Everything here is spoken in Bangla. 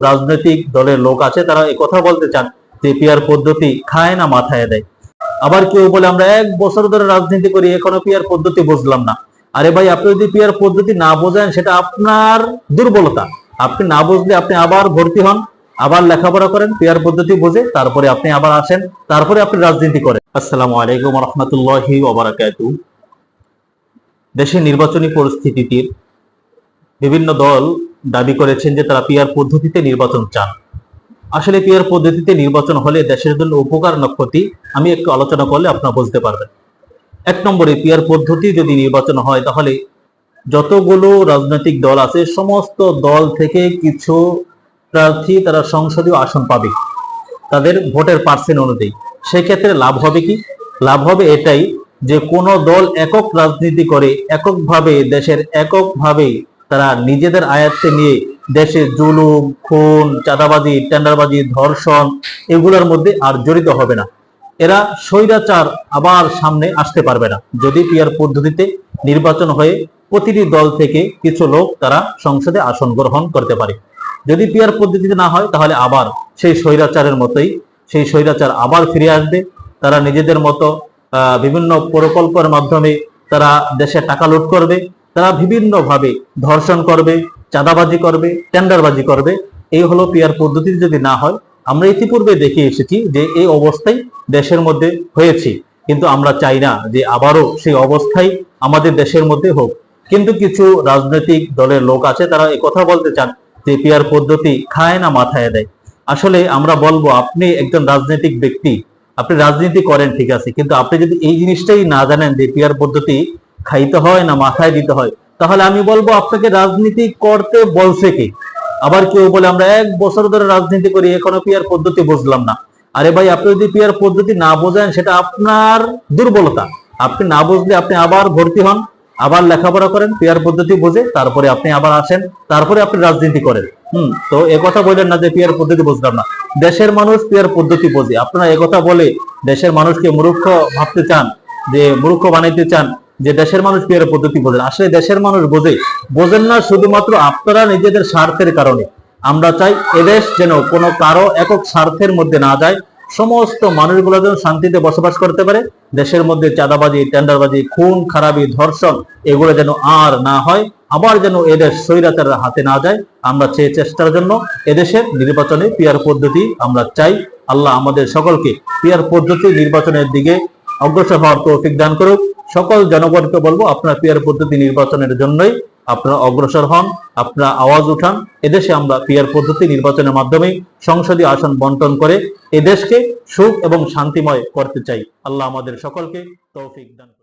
রাজনৈতিক দলের লোক আছে, তারা কথা বলতে চান যে পিয়ার পদ্ধতি খায় না, মাথায় দেয়। আবার কেউ বলে, আমরা এক বছর ধরে রাজনীতি করি, এখনও পিয়ার পদ্ধতি বুঝলাম না। আরে ভাই, আপনি যদি পিয়ার পদ্ধতি না বোঝেন, সেটা আপনার দুর্বলতা। আপনি না বুঝলে আপনি আবার ভর্তি হন, আবার লেখাপড়া করেন পিয়ার পদ্ধতি বুঝে, তারপরে আপনি আবার আসেন, তারপরে আপনি রাজনীতি করেন। আসসালামু আলাইকুম রহমতুল্লাহি দেশের নির্বাচনী পরিস্থিতির বিভিন্ন দল দাবি করেছেন যে তারা পিয়ার পদ্ধতিতে নির্বাচন চান। আসলে পিয়ার পদ্ধতিতে নির্বাচন হলে দেশের জন্য উপকার না ক্ষতি আমি একটু আলোচনা করলে আপনারা বুঝতে পারবেন। এক নম্বরে পিয়ার পদ্ধতি যদি নির্বাচন হয়, তাহলে যতগুলো রাজনৈতিক দল আছে, সমস্ত দল থেকে কিছু প্রার্থী তারা সংসদীয় আসন পাবে। তাদের ভোটের পার্সেন্ট অনুযায়ী। সেক্ষেত্রে লাভ হবে কি? লাভ হবে এটাই যে কোন দল একক রাজনীতি করে, এককভাবে দেশের এককভাবে তারা নিজেদের আয়ত্তে নিয়ে দেশে জুলুম, খুন, চাঁদাবাজি, টেন্ডারবাজি, ধর্ষণ এগুলোর মধ্যে আর জড়িত হবে না। এরা স্বৈরাচার আবার সামনে আসতে পারবে না। যদি পিয়ার পদ্ধতিতে নির্বাচন হয়ে প্রতিটি দল থেকে কিছু লোক তারা সংসদে আসন গ্রহণ করতে পারে। যদি পিয়ার পদ্ধতিতে না হয়, তাহলে আবার সেই স্বৈরাচারের মতোই, সেই স্বৈরাচার আবার ফিরে আসবে। তারা নিজেদের মতো বিভিন্ন প্রকল্পের মাধ্যমে তারা দেশে টাকা লুট করবে। তারা বিভিন্ন ভাবে ধর্ষণ করবে, চাঁদাবাজি করবে, টেন্ডারবাজি করবে। এই হলো পিয়ার পদ্ধতি যদি না হয়, আমরা ইতিপূর্বে দেখে এসেছি যে এই অবস্থাই দেশের মধ্যে হয়েছে। কিন্তু আমরা চাই না যে আবারও সেই অবস্থাই আমাদের দেশের মধ্যে হোক। কিন্তু কিছু রাজনৈতিক দলের লোক আছে, তারা এই কথা বলতে চান যে পিয়ার পদ্ধতি খায় না, মাথায় দেয়। আসলে আমরা বলব, আপনি একজন রাজনৈতিক ব্যক্তি, আপনি রাজনীতি করেন, ঠিক আছে। কিন্তু আপনি যদি এই জিনিসটাই না জানেন যে পিয়ার পদ্ধতি খাইতে হয় না, মাথায় দিতে হয়। তাহলে আমি বলব, আপনাকে রাজনীতি করতে বলছে কি? আবার কেউ বলে, আমরা এক বছর ধরে রাজনীতি করি, এখনও পিয়ার পদ্ধতি বুঝলাম না। আরে ভাই, আপনি যদি পিয়ার পদ্ধতি না বোঝেন, সেটা আপনার দুর্বলতা। আপনি না বুঝলে আপনি আবার ভর্তি হন, আবার লেখাপড়া করেন পিয়ার পদ্ধতি বুঝে, তারপরে আপনি আবার আসেন, তারপরে আপনি রাজনীতি করেন। হুম, তো কথা বললেন না যে পিয়ার পদ্ধতি বুঝলাম না। দেশের মানুষ পিয়ার পদ্ধতি বোঝে। আপনারা একথা বলে দেশের মানুষকে মূর্খ ভাবতে চান, যে মূর্খ বানাইতে চান যে দেশের মানুষ পিয়ার পদ্ধতি বোঝেন আসলে দেশের মানুষ বোঝে, বোঝেন না শুধুমাত্র আপনারা নিজেদের স্বার্থের কারণে। আমরা চাই এদেশ যেন কোনো কারও একক স্বার্থের মধ্যে না যায়। সমস্ত মানুষগুলো যেন শান্তিতে বসবাস করতে পারে। দেশের মধ্যে চাঁদাবাজি, টেন্ডারবাজি, খুন, খারাপি, ধর্ষণ, এগুলো যেন আর না হয়, আবার যেন এদেশ স্বৈরাচারের হাতে না যায়। আমরা চেয়ে চেষ্টার জন্য এদেশের নির্বাচনে পিয়ার পদ্ধতি আমরা চাই। আল্লাহ আমাদের সকলকে পিয়ার পদ্ধতি নির্বাচনের দিকে অগ্রসর হওয়ার তৌফিক দান করুক। সকল জনগণকে বলব, আপনার পিয়ার পদ্ধতি নির্বাচনের জন্যই আপনারা অগ্রসর হন, আপনারা আওয়াজ উঠান। এদেশে আমরা পিয়ার পদ্ধতি নির্বাচনের মাধ্যমে সংসদীয় আসন বন্টন করে এদেশকে সুখ এবং শান্তিময় করতে চাই। আল্লাহ আমাদের সকলকে তৌফিক দান।